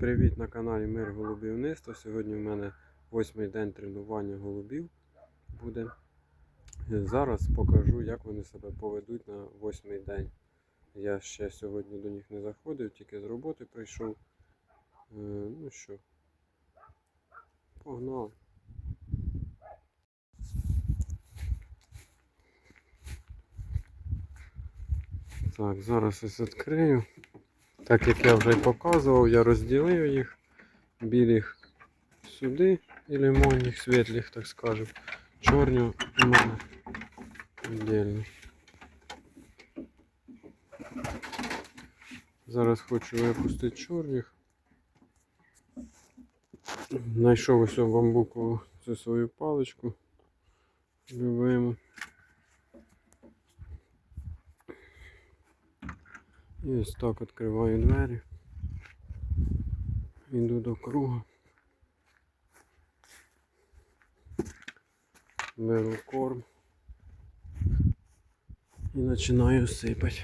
Привіт на каналі Мир Голубівництва. Сьогодні в мене восьмий день тренування голубів буде. Зараз покажу, як вони себе поведуть на восьмий день. Я ще сьогодні до них не заходив, тільки з роботи прийшов. Е, Ну що, погнали. Так, зараз ось відкрию. Так як я вже й показував, я розділив їх білих сюди і лимонних, світлих, так скажемо. Чорні у мене віддільно. Зараз хочу випустити чорних. Знайшов ось бамбукову цю свою паличку. Любиму. І ось так відкриваю двері. Йду до круга. Беру корм і починаю сипати.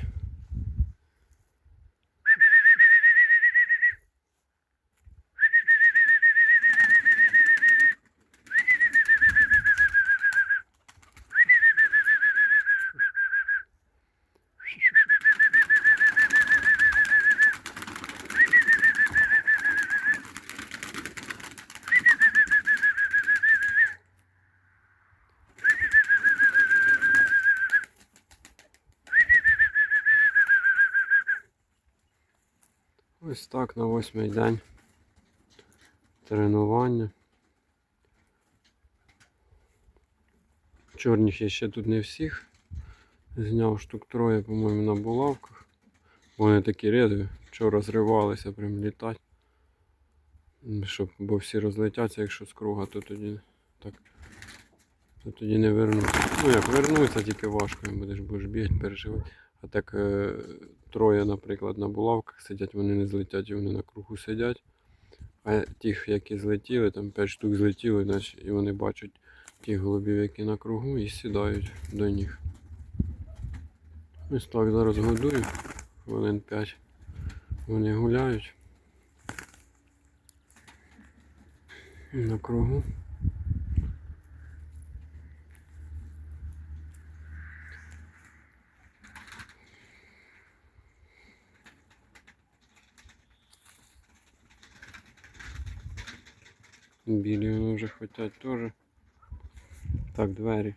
Ось так на восьмий день тренування. Чорних я ще тут не всіх. Зняв штук троє, по-моєму, на булавках. Вони такі різові, вчора зривалися прям літати. Щоб, бо всі розлетяться, якщо з круга, то тоді так. То тоді не вернуться. Ну як вернуться, тільки важко їм будеш, будеш бігати, переживати. А так е, троє, наприклад, на булавках сидять, вони не злетять і вони на кругу сидять. А тих, які злетіли, там 5 штук злетіли, значить, і вони бачать тих голубів, які на кругу, і сідають до них. Ось так зараз годую. Хвилин 5 вони гуляють. На кругу. Білі вони вже хочуть теж. Так, двері.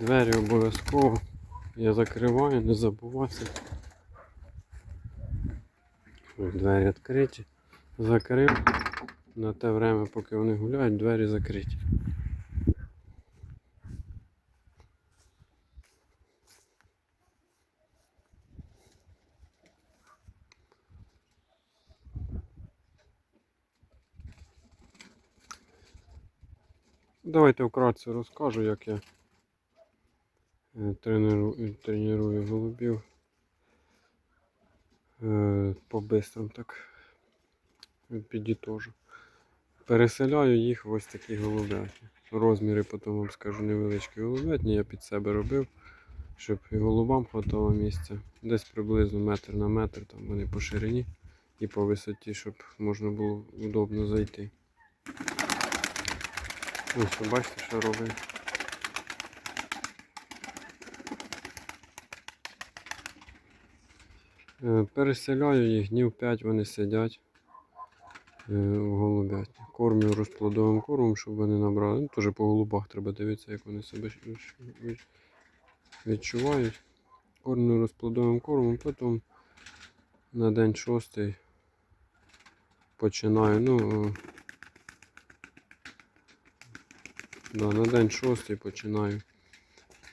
Двері обов'язково. Я закриваю, не забувайся. Двері відкриті. Закрив. На те время, поки вони гуляють, двері закриті. Давайте вкратце розкажу, як я тренирую, треную голубів е, по бистрому так підітожу. Переселяю їх в ось такі голубятні. Розміри потім вам скажу невеличкі голубятні, я під себе робив, щоб і голубам хватало місця. Десь приблизно метр на метр, там вони по ширині і по висоті, щоб можна було удобно зайти. Ось бачите, що робить. Е, Переселяю їх, днів 5 вони сидять е, в голубятні. Кормлю розплодовим кормом, щоб вони набрали. Ну, теж по голубах треба дивитися, як вони себе відчувають. Кормлю розплодовим кормом, потім на день шостий починаю. Ну, е, Да, на день шостий починаю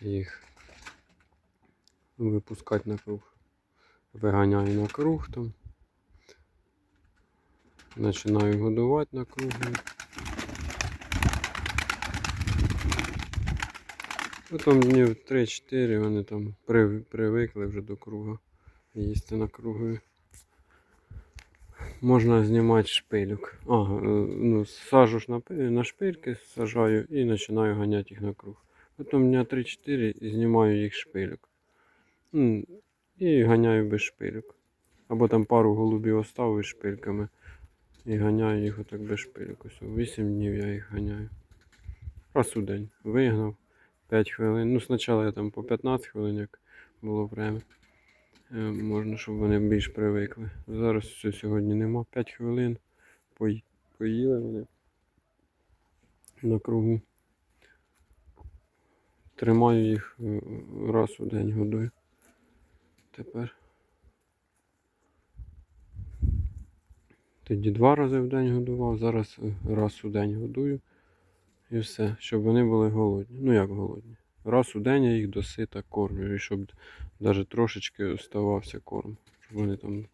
їх випускати на круг. Виганяю на круг там. Починаю годувати на кругу. Потім днів 3-4 вони там привикли вже до круга. Їсти на круги. Можна знімати шпилюк. А, е, ну, сажу ж на, на шпильки, сажаю і починаю ганяти їх на круг. Потім дня 3-4 і знімаю їх шпилюк. І ганяю без шпилюк. Або там пару голубів оставив шпильками і ганяю їх отак без шпильок. Ось 8 днів я їх ганяю. Раз у день. Вигнав 5 хвилин. Ну, спочатку я там по 15 хвилин, як було время. Е, Можна, щоб вони більш привикли. Зараз все сьогодні нема. 5 хвилин. Поїли вони на кругу. Тримаю їх е, раз у день годую. Тепер. Тоді два рази в день годував, зараз е, раз у день годую. І все, щоб вони були голодні. Ну як голодні. Раз у день я їх досита кормлю, і щоб навіть трошечки оставався корм. Щоб вони там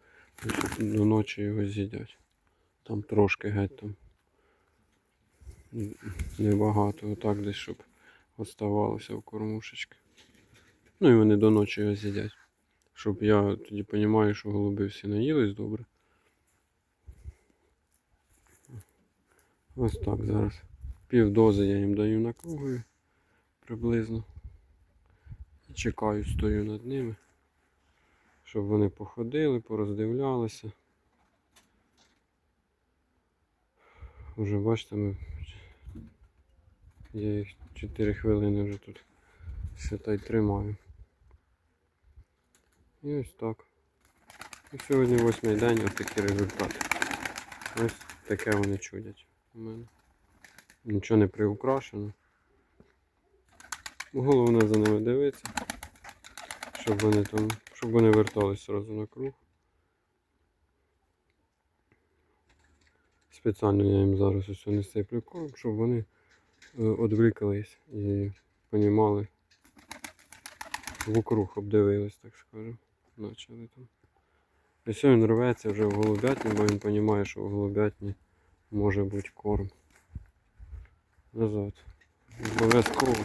до ночі його з'їдять. Там трошки геть там. Небагато, отак десь, щоб оставалося в кормушечки. Ну і вони до ночі його з'їдять. Щоб я тоді розумію, що голуби всі наїлись добре. Ось так зараз. Пів дози я їм даю на кругові приблизно. І чекаю, стою над ними, щоб вони походили, пороздивлялися. Уже бачите, ми... я їх 4 хвилини вже тут считай тримаю. І ось так. І сьогодні восьмий день, ось такі результати. Ось таке вони чудять у мене. Нічого не приукрашено. Головне за ними дивитися, щоб вони там, щоб вони вертались одразу на круг. Спеціально я їм зараз ось не сиплю корм, щоб вони е, одвлікались і понімали вокруг обдивились, так скажемо. Начали там. І все, він рветься вже в голубятні, бо він розуміє, що в голубятні може бути корм. Назад. Обов'язково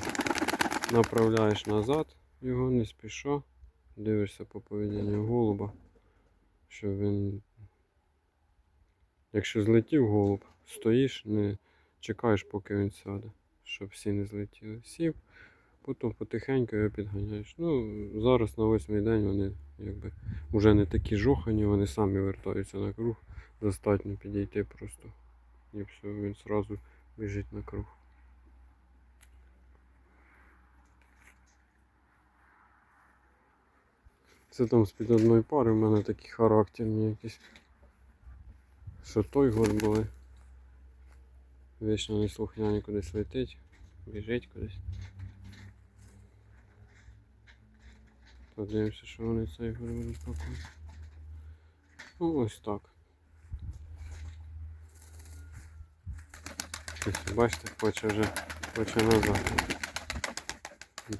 направляєш назад його, не спіша. Дивишся по поведінню голуба, що він. Якщо злетів голуб, стоїш, не чекаєш, поки він сяде, щоб всі не злетіли. Сів, потім потихеньку його підганяєш. Ну, зараз на восьмий день вони якби вже не такі жохані, вони самі вертаються на круг. Достатньо підійти просто. І все, він одразу біжить на круг. Це там з-під одної пари в мене такі характерні якісь. Що той год були. Вічно неслухняні кудись летить, біжить кудись. Подивимося, що вони цей год будуть показувати. Ну ось так. Бачите, хоче вже хоче назад.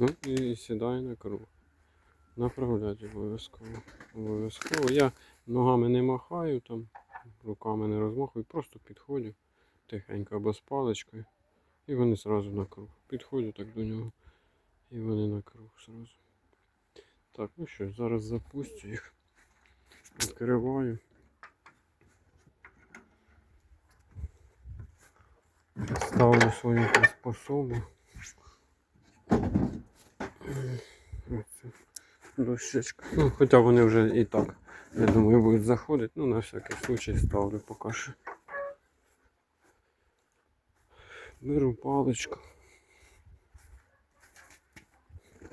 Ну і сідає на круг. Направлять обов'язково. Обов'язково. Я ногами не махаю, там, руками не розмахую, просто підходжу тихенько або з. І вони одразу на круг. Підходжу так до нього. І вони на круг одразу. Так, ну що, зараз запустю їх. Відкриваю. Ставлю свою приспособу. Дощечка. Ну, хоча вони вже і так, я думаю, будуть заходити. Ну, на всякий случай ставлю поки що. Беру паличку.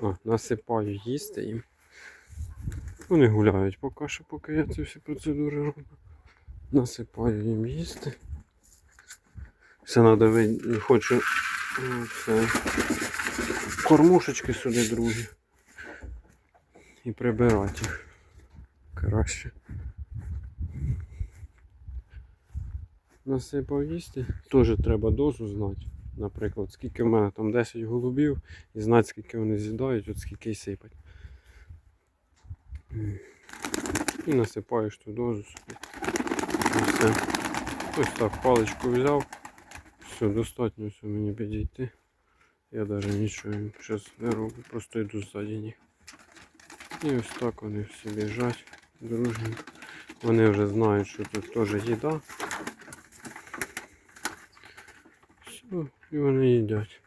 А, насипаю їсти їм. Вони гуляють поки що, поки я ці всі процедури роблю. Насипаю їм їсти. Все треба ви... хочу ну, це, кормушечки сюди другі. І прибирати їх краще. Насипав їсти. Теж треба дозу знати. Наприклад, скільки в мене там 10 голубів і знати, скільки вони з'їдають, от скільки й сипать. І насипаєш ту дозу собі. І все. Ось так паличку взяв. Все, достатньо все мені підійти. Я навіть нічого зараз не роблю, просто йду ззаді них. І ось так вони всі біжать дружненько. Вони вже знають, що тут теж їда. Все, і вони їдять.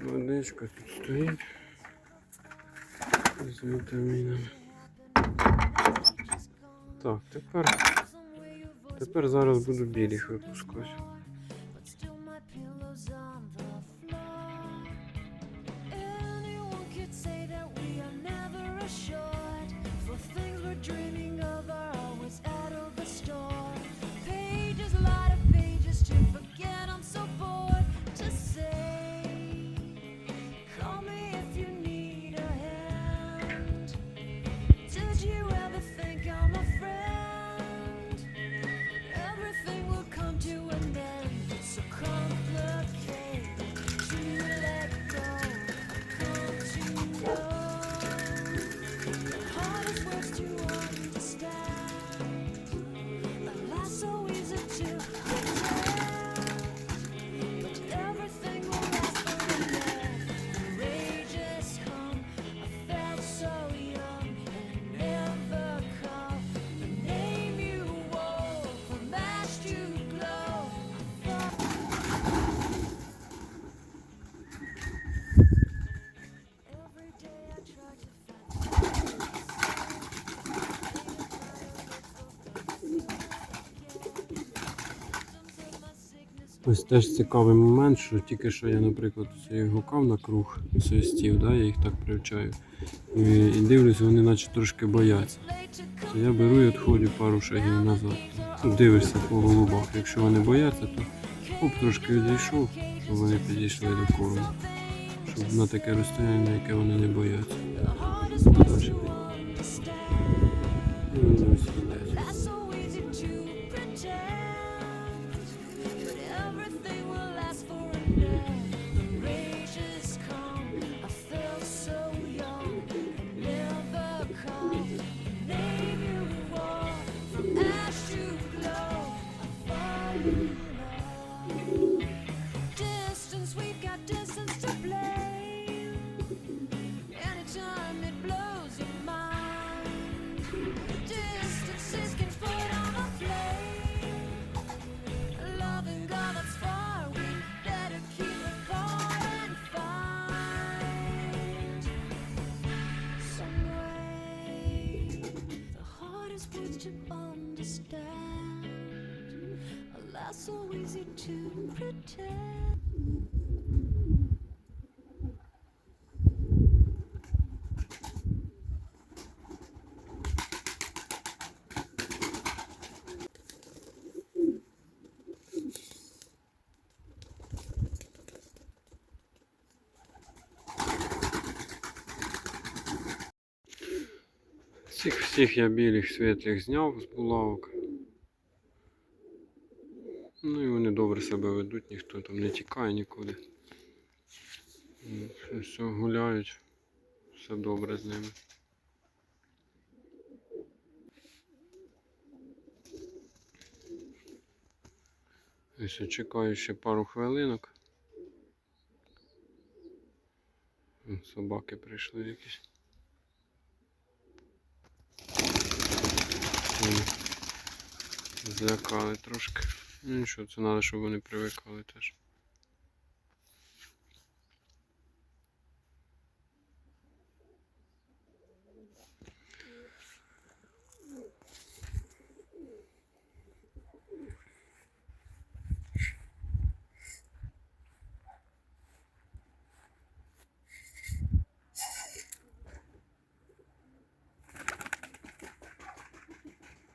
Водичка тут стоїть з вітамінами. Так, тепер, тепер зараз буду білих випускати. Ось теж цікавий момент, що тільки що я, наприклад, їх гукав на круг свистів, да, я їх так привчаю. І, і дивлюсь, вони наче трошки бояться. То я беру і відходжу пару шагів назад. Ну, дивишся по голубах. Якщо вони бояться, то оп, трошки відійшов, щоб вони підійшли до корму. Щоб на таке розстояння, на яке вони не бояться. Alas, so easy to pretend. Всіх всіх я білих світлих зняв з булавок. Добре себе ведуть, ніхто там не тікає нікуди. Все, все гуляють, все добре з ними. Ось чекаю ще пару хвилинок. Собаки прийшли якісь. Злякали трошки. Ну нічого, це треба, щоб вони привикали теж.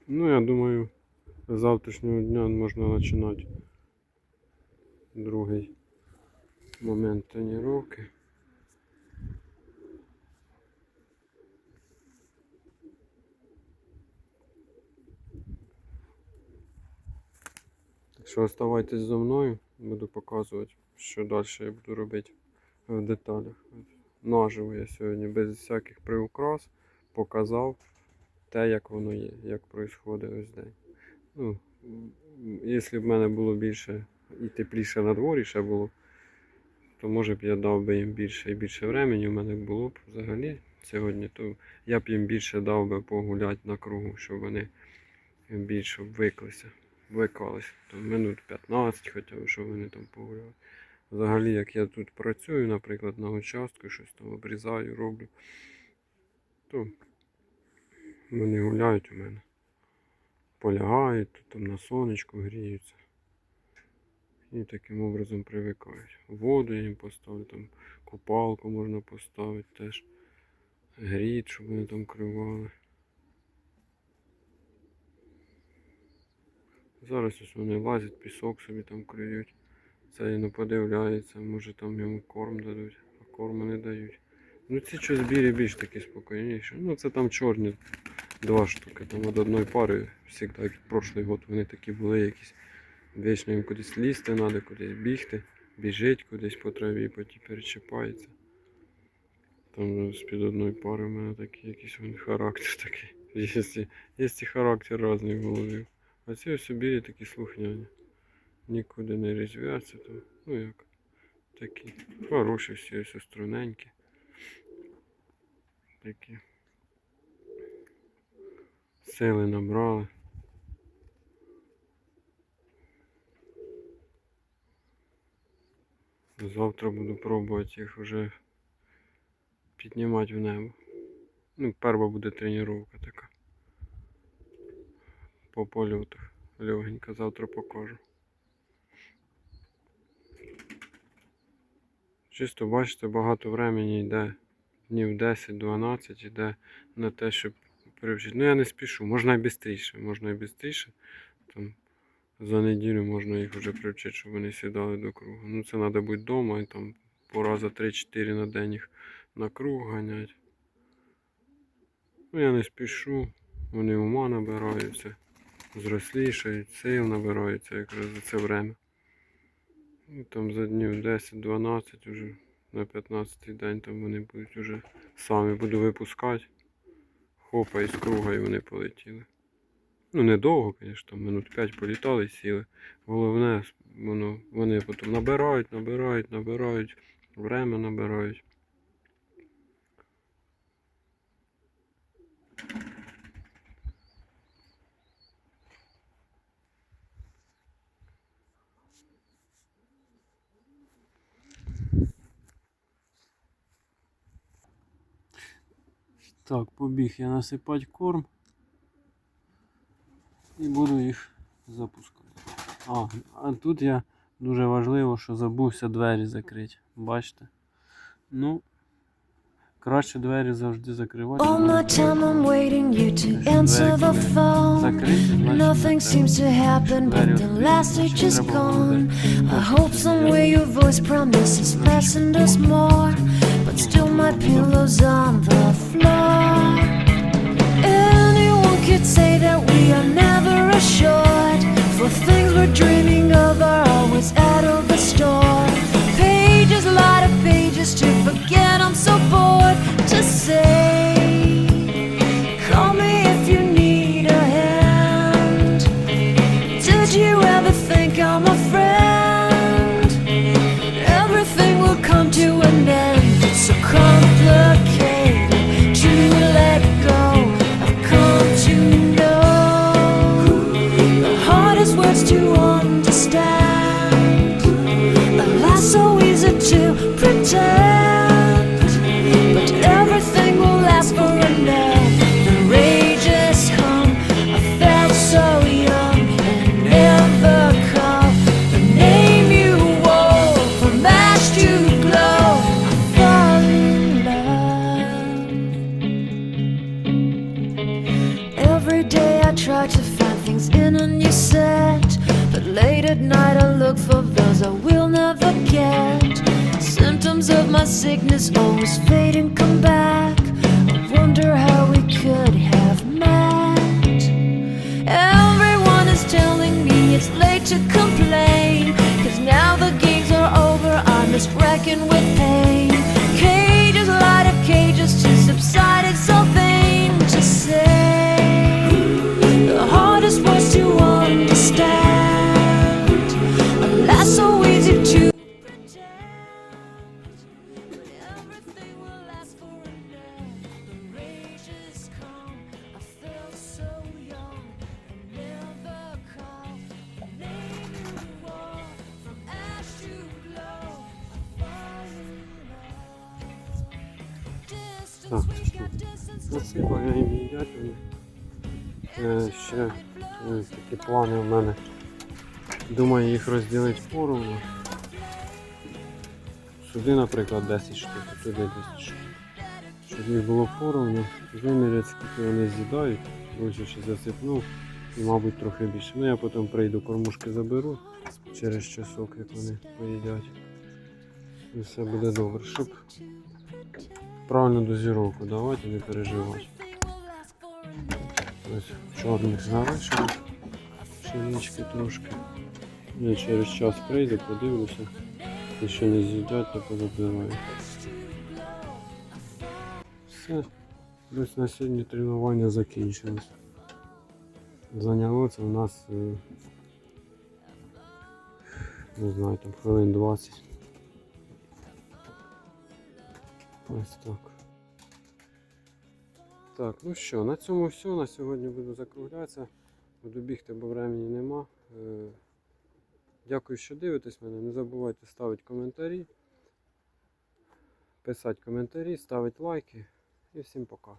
Ну, я думаю, з завтрашнього дня можна починати другий момент тренування. Так що оставайтесь зі мною, буду показувати, що далі я буду робити в деталях. Наживо я сьогодні без всяких приукрас показав те, як воно є, як відбувається ось день. Ну, якщо б мене було більше і тепліше на дворі ще було, то може б я дав би їм більше і більше времени у мене було б взагалі сьогодні, то я б їм більше дав би погуляти на кругу, щоб вони більше виклися, виклалися. Там минут 15 хоча б, щоб вони там погуляли. Взагалі, як я тут працюю, наприклад, на участку, щось там обрізаю, роблю, то вони гуляють у мене. Полягають, тут там на сонечку гріються. І таким образом привикають. Воду їм поставлю, там купалку можна поставити теж. Гріт, щоб вони там кривали. Зараз ось вони лазять, пісок собі там криють. Це не подивляється, може там йому корм дадуть, а корму не дають. Ну ці щось більш такі спокійніші. Ну це там чорні два штуки. Там від одної пари завжди, як прошлий год, вони такі були якісь. Вічно їм кудись лізти треба, кудись бігти, біжить кудись по траві, потім перечіпається. Там з-під одної пари в мене такий якийсь він характер такий. Є, є і характер різний в голові. А ці ось білі такі слухняні. Нікуди не різвяться, то, ну як, такі. Хороші всі ось струненькі. Такі. Сили набрали. Завтра буду пробувати їх вже піднімати в небо. Ну, перша буде тренування така. По польотах. Легенько завтра покажу. Чисто бачите, багато времени йде, днів 10-12 йде на те, щоб привчити. Ну я не спішу, можна і швидше, можна і швидше. Там за неділю можна їх вже привчити, щоб вони сідали до кругу. Ну це треба бути вдома і там по раза 3-4 на день їх на круг ганяти. Ну я не спішу, вони ума набираються, зрослішають, сил набираються якраз за це время. І там за днів 10-12 вже на 15 день там вони будуть вже самі буду випускати. Хопа із круга і вони полетіли. Ну, недовго, звісно, минут 5 політали і сіли. Головне, воно, вони потім набирають, набирають, набирають, время набирають. Так, побіг я насипати корм. І буду їх запускати. А, а тут я дуже важливо, що забувся двері закрити. Бачите? Ну, краще двері завжди закривати. All my time I'm waiting you to answer the phone. Nothing seems to happen, but the last stage is gone. I hope somewhere your voice promises and does more. But still, my pillow's on the floor. For things we're dreaming to pretend. to come. Е, ще Ну, такі плани у мене. Думаю їх розділити поровну. Сюди, наприклад, 10 штук, туди 10 штук. Щоб їх було поровну, виміряти, скільки вони з'їдають. Лучше ще засипнув і, мабуть, трохи більше. Ну я потім прийду, кормушки заберу через часок, як вони поїдять. І все буде добре. Щоб правильну дозіровку давати, не переживати. Ось чорних залишили. Пшенички трошки. Я через час прийду, подивлюся. Якщо не з'їдять, то позабираю. Все. Ось на сьогодні тренування закінчилось. Зайняло це у нас, е, не знаю, там хвилин 20. Ось так. Так, ну що, на цьому все. На сьогодні буду закруглятися. Буду бігти, бо времени нема. Е, Дякую, що дивитесь мене. Не забувайте ставити коментарі, писати коментарі, ставити лайки. І всім пока.